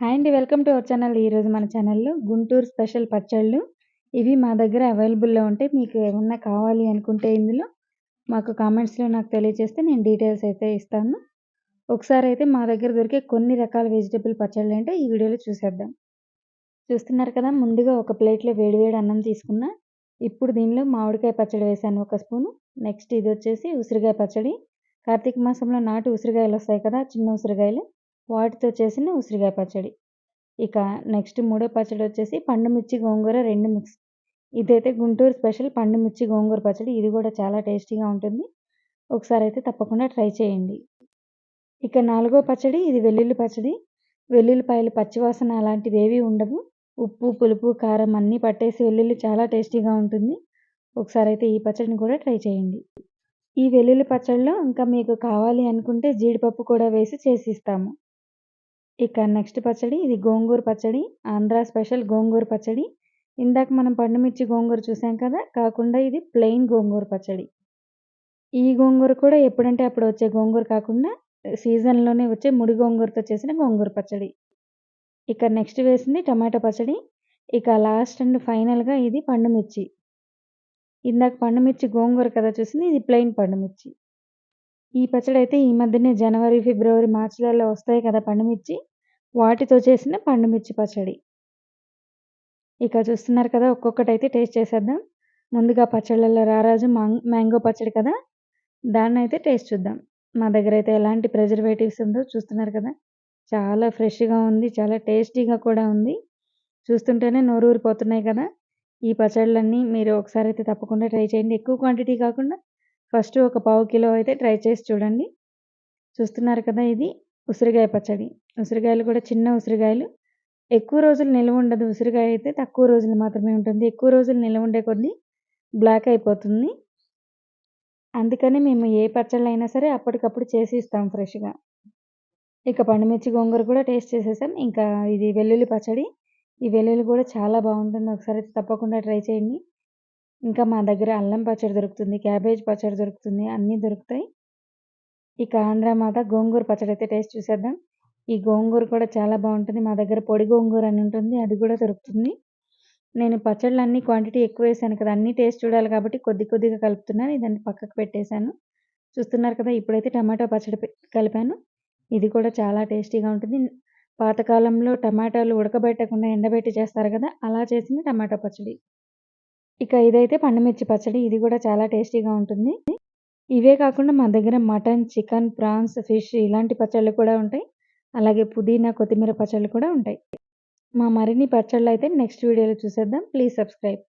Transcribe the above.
Hi అండి welcome to our channel. ఈరోజు మన ఛానల్లో గుంటూరు స్పెషల్ పచ్చళ్ళు. ఇవి మా దగ్గర అవైలబుల్లో ఉంటాయి మీకు ఏమన్నా కావాలి అనుకుంటే ఇందులో మాకు కామెంట్స్లో నాకు తెలియజేస్తే నేను డీటెయిల్స్ అయితే ఇస్తాను. ఒకసారి అయితే మా దగ్గర దొరికే కొన్ని రకాల వెజిటబుల్ పచ్చళ్ళు అంటే ఈ వీడియోలో చూసేద్దాం. చూస్తున్నారు కదా ముందుగా ఒక ప్లేట్లో వేడివేడి అన్నం తీసుకున్న. ఇప్పుడు దీనిలో మామిడికాయ పచ్చడి వేసాను ఒక స్పూను. నెక్స్ట్ ఇది వచ్చేసి ఉసిరికాయ పచ్చడి. కార్తీక మాసంలో నాటు ఉసిరికాయలు వస్తాయి కదా చిన్న ఉసిరికాయలు వాటితో చేసిన ఉసిరికాయ పచ్చడి. ఇక నెక్స్ట్ మూడో పచ్చడి వచ్చేసి పండు మిర్చి గోంగూర రెండు మిక్స్. ఇదైతే గుంటూరు స్పెషల్ పండు మిర్చి గోంగూర పచ్చడి. ఇది కూడా చాలా టేస్టీగా ఉంటుంది. ఒకసారి అయితే తప్పకుండా ట్రై చేయండి. ఇక నాలుగో పచ్చడి ఇది వెల్లుల్లి పచ్చడి. వెల్లుల్లిపాయలు పచ్చివాసన అలాంటివి ఏవి ఉండవు. ఉప్పు పులుపు కారం అన్నీ పట్టేసి వెల్లుల్లి చాలా టేస్టీగా ఉంటుంది. ఒకసారి అయితే ఈ పచ్చడిని కూడా ట్రై చేయండి. ఈ వెల్లుల్లి పచ్చడిలో ఇంకా మీకు కావాలి అనుకుంటే జీడిపప్పు కూడా వేసి చేసి ఇస్తాము. ఇక నెక్స్ట్ పచ్చడి ఇది గోంగూర పచ్చడి ఆంధ్ర స్పెషల్ గోంగూర పచ్చడి. ఇందాక మనం పండుమిర్చి గోంగూర చూసాం కదా కాకుండా ఇది ప్లెయిన్ గోంగూర పచ్చడి. ఈ గోంగూర కూడా ఎప్పుడంటే అప్పుడు వచ్చే గోంగూర కాకుండా సీజన్లోనే వచ్చే ముడి గోంగూరతో చేసిన గోంగూర పచ్చడి. ఇక నెక్స్ట్ వేసింది టమాటా పచ్చడి. ఇక లాస్ట్ అండ్ ఫైనల్గా ఇది పండుమిర్చి. ఇందాక పండుమిర్చి గోంగూర కదా చూసింది ఇది ప్లెయిన్ పండుమిర్చి. ఈ పచ్చడి అయితే ఈ మధ్యనే జనవరి ఫిబ్రవరి మార్చిలలో వస్తాయి కదా పండుమిర్చి. వాటితో చేసిన పండుమిర్చి పచ్చడి. ఇక చూస్తున్నారు కదా ఒక్కొక్కటి అయితే టేస్ట్ చేసేద్దాం. ముందుగా పచ్చళ్ళల్లో రారాజు మ్యాంగో పచ్చడి కదా దాన్ని అయితే టేస్ట్ చూద్దాం. మా దగ్గర అయితే ఎలాంటి ప్రిజర్వేటివ్స్ ఉందో చూస్తున్నారు కదా చాలా ఫ్రెష్గా ఉంది చాలా టేస్టీగా కూడా ఉంది. చూస్తుంటేనే నోరు ఊరిపోతున్నాయి కదా. ఈ పచ్చళ్ళన్నీ మీరు ఒకసారి అయితే తప్పకుండా ట్రై చేయండి. ఎక్కువ క్వాంటిటీ కాకుండా ఫస్ట్ ఒక పావు కిలో అయితే ట్రై చేసి చూడండి. చూస్తున్నారు కదా ఇది ఉసిరికాయ పచ్చడి. ఉసిరికాయలు కూడా చిన్న ఉసిరికాయలు. ఎక్కువ రోజులు నిల్వ ఉండదు. ఉసిరికాయ అయితే తక్కువ రోజులు మాత్రమే ఉంటుంది. ఎక్కువ రోజులు నిల్వ ఉండే కొద్దీ బ్లాక్ అయిపోతుంది. అందుకని మేము ఏ పచ్చళ్ళు అయినా సరే అప్పటికప్పుడు చేసి ఇస్తాం ఫ్రెష్గా. ఇక పండుమిర్చి గోంగూర కూడా టేస్ట్ చేసేసాం. ఇంకా ఇది వెల్లుల్లి పచ్చడి. ఈ వెల్లుల్లి కూడా చాలా బాగుంటుంది. ఒకసారి తప్పకుండా ట్రై చేయండి. ఇంకా మా దగ్గర అల్లం పచ్చడి దొరుకుతుంది క్యాబేజ్ పచ్చడి దొరుకుతుంది అన్నీ దొరుకుతాయి. ఇక ఆంధ్రమాత గోంగూర పచ్చడి అయితే టేస్ట్ చూసేద్దాం. ఈ గోంగూర కూడా చాలా బాగుంటుంది. మా దగ్గర పొడి గోంగూర అని ఉంటుంది. అది కూడా దొరుకుతుంది. నేను పచ్చళ్ళు అన్నీ క్వాంటిటీ ఎక్కువ వేసాను కదా అన్నీ టేస్ట్ చూడాలి కాబట్టి కొద్ది కొద్దిగా కలుపుతున్నాను. ఇదాన్ని పక్కకు పెట్టేశాను. చూస్తున్నారు కదా ఇప్పుడైతే టమాటా పచ్చడి కలిపాను. ఇది కూడా చాలా టేస్టీగా ఉంటుంది. పాతకాలంలో టమాటాలు ఉడకబెట్టకుండా ఎండబెట్టి చేస్తారు కదా అలా చేసిన టమాటా పచ్చడి. ఇక ఇదైతే పండుమిర్చి పచ్చడి. ఇది కూడా చాలా టేస్టీగా ఉంటుంది. ఇవే కాకుండా మా దగ్గర మటన్ చికెన్ ప్రాన్స్ ఫిష్ ఇలాంటి పచ్చళ్ళు కూడా ఉంటాయి. అలాగే పుదీనా కొత్తిమీర పచ్చళ్ళు కూడా ఉంటాయి. మా మరిన్ని పచ్చళ్ళు అయితే నెక్స్ట్ వీడియోలో చూసేద్దాం. Please subscribe